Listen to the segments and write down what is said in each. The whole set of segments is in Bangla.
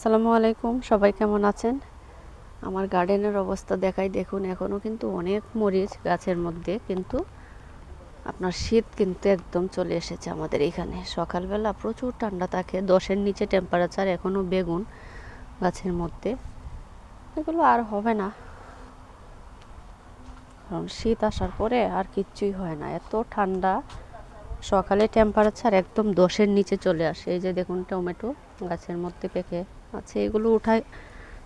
আসসালামু আলাইকুম, সবাই কেমন আছেন? আমার গার্ডেনের অবস্থা দেখাই দেখুন এখনও কিন্তু অনেক মরিচ গাছের মধ্যে, কিন্তু আপনার শীত কিন্তু একদম চলে এসেছে আমাদের এখানে। সকালবেলা প্রচুর ঠান্ডা থাকে, দশের নিচে টেম্পারেচার এখনও বেগুন গাছের মধ্যে। এগুলো আর হবে না। কারণ শীত আসার পরে আর কিচ্ছুই হয় না, এত ঠান্ডা। সকালে টেম্পারেচার একদম দশের নিচে চলে আসে। এই যে দেখুন টমেটো গাছের মধ্যে পেকে আছে। এগুলো উঠাই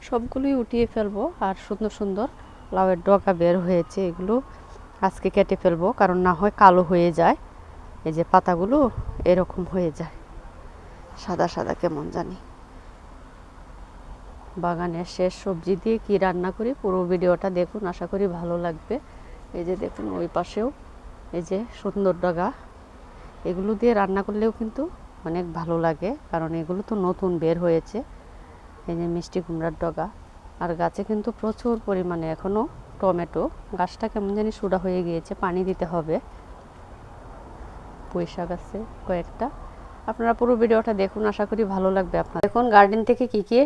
সবগুলোই উঠিয়ে ফেলব আর সুন্দর সুন্দর লাউয়ের ডগা বের হয়েছে। এগুলো আজকে কেটে ফেলব, কারণ না হয় কালো হয়ে যায়। এই যে পাতাগুলো এরকম হয়ে যায়। সাদা সাদা কেমন জানি। বাগানের শেষ সবজি দিয়ে কি রান্না করি পুরো ভিডিওটা দেখুন, আশা করি ভালো লাগবে। এই যে দেখুন ওই পাশেও এই যে সুন্দর ডগা এগুলো দিয়ে রান্না করলেও কিন্তু অনেক ভালো লাগে, কারণ এগুলো তো নতুন বের হয়েছে। এই যে মিষ্টি কুমড়ার ডগা। আর গাছে কিন্তু প্রচুর পরিমাণে এখনও টমেটো। গাছটা কেমন জানি সুডা হয়ে গিয়েছে, পানি দিতে হবে। পুঁই আছে কয়েকটা। আপনারা পুরো ভিডিওটা দেখুন, আশা করি ভালো লাগবে আপনার এখন গার্ডেন থেকে কি কি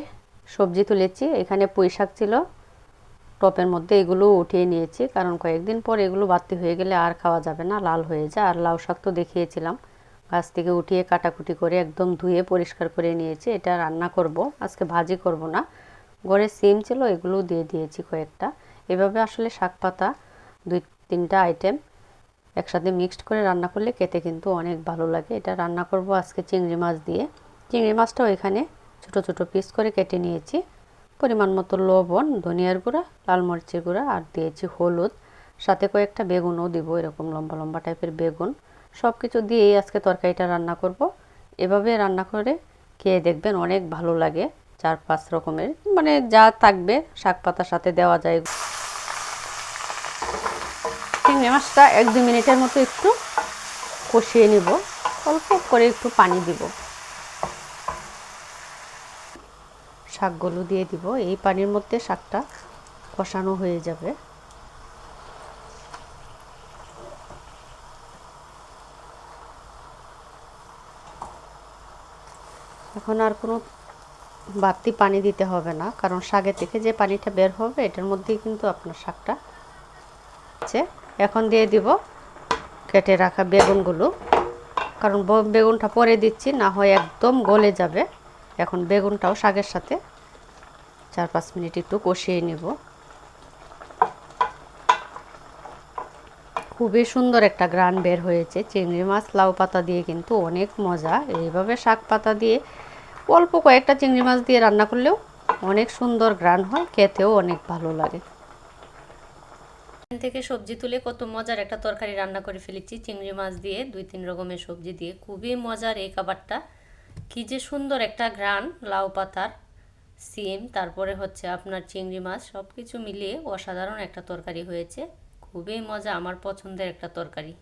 সবজি তুলেছি। এখানে পুঁই ছিল টপের মধ্যে এগুলো উঠিয়ে নিয়েছি। কারণ কয়েকদিন পর এগুলো বাড়তি হয়ে গেলে আর খাওয়া যাবে না, লাল হয়ে যায়। আর লাউ শাক তো দেখিয়েছিলাম। গাছ থেকে উঠিয়ে কাটাকুটি করে একদম ধুয়ে পরিষ্কার করে নিয়েছি। এটা রান্না করব, আজকে ভাজি করব না। ঘরে সিম ছিল, এগুলো দিয়ে দিয়েছি কয়েকটা। এভাবে আসলে শাক পাতা, দুই তিনটা আইটেম একসাথে মিক্সড করে রান্না করলে খেতে কিন্তু অনেক ভালো লাগে। এটা রান্না করব আজকে চিংড়ি মাছ দিয়ে। চিংড়ি মাছটাও এখানে ছোট ছোট পিস করে কেটে নিয়েছি। পরিমাণ মতো লবণ, ধনিয়ার গুঁড়া, লাল মরিচের গুঁড়া, আর দিয়েছি হলুদ। সাথে কয়েকটা বেগুনও দিব, এরকম লম্বা লম্বা টাইপের বেগুন। সব কিছু দিয়েই আজকে তরকারিটা রান্না করব। এভাবে রান্না করে খেয়ে দেখবেন অনেক ভালো লাগে চার পাঁচ রকমের। মানে যা থাকবে, শাক পাতার সাথে দেওয়া যায়। চিংড়ি মাছটা এক দু মিনিটের মতো একটু কষিয়ে নিব। অল্প করে একটু পানি দিব। শাকগুলো দিয়ে দিব। এই পানির মধ্যে শাকটা কষানো হয়ে যাবে। এখন আর কোনো বাড়তি পানি দিতে হবে না, কারণ শাকের থেকে যে পানিটা বের হবে, এটার মধ্যেই কিন্তু আপনার শাকটা আছে। এখন দিয়ে দিব কেটে রাখা বেগুনগুলো, কারণ বেগুনটা পরে দিচ্ছি, না হয় একদম গলে যাবে। এখন বেগুনটাও শাকের সাথে চার পাঁচ মিনিট একটু কষিয়ে নেব। খুবই সুন্দর একটা গ্রান বের হয়েছে। চিংড়ি মাছ, লাউ পাতা দিয়ে কিন্তু অনেক মজা। এইভাবে শাক পাতা দিয়ে অল্প কয়েকটা চিংড়ি মাছ দিয়ে রান্না করলেও অনেক সুন্দর গ্রান হয়, খেতেও অনেক ভালো লাগে। থেকে সবজি তুলে কত মজার একটা তরকারি রান্না করে ফেলেছি। চিংড়ি মাছ দিয়ে দুই তিন রকমের সবজি দিয়ে। খুবই মজার এই খাবারটা। কি যে সুন্দর একটা ঘ্রাণ, লাউ পাতার, সিম, তারপরে হচ্ছে আপনার চিংড়ি মাছ সব কিছু মিলিয়ে অসাধারণ একটা তরকারি হয়েছে। খুবই মজা, আমার পছন্দের একটা তরকারি।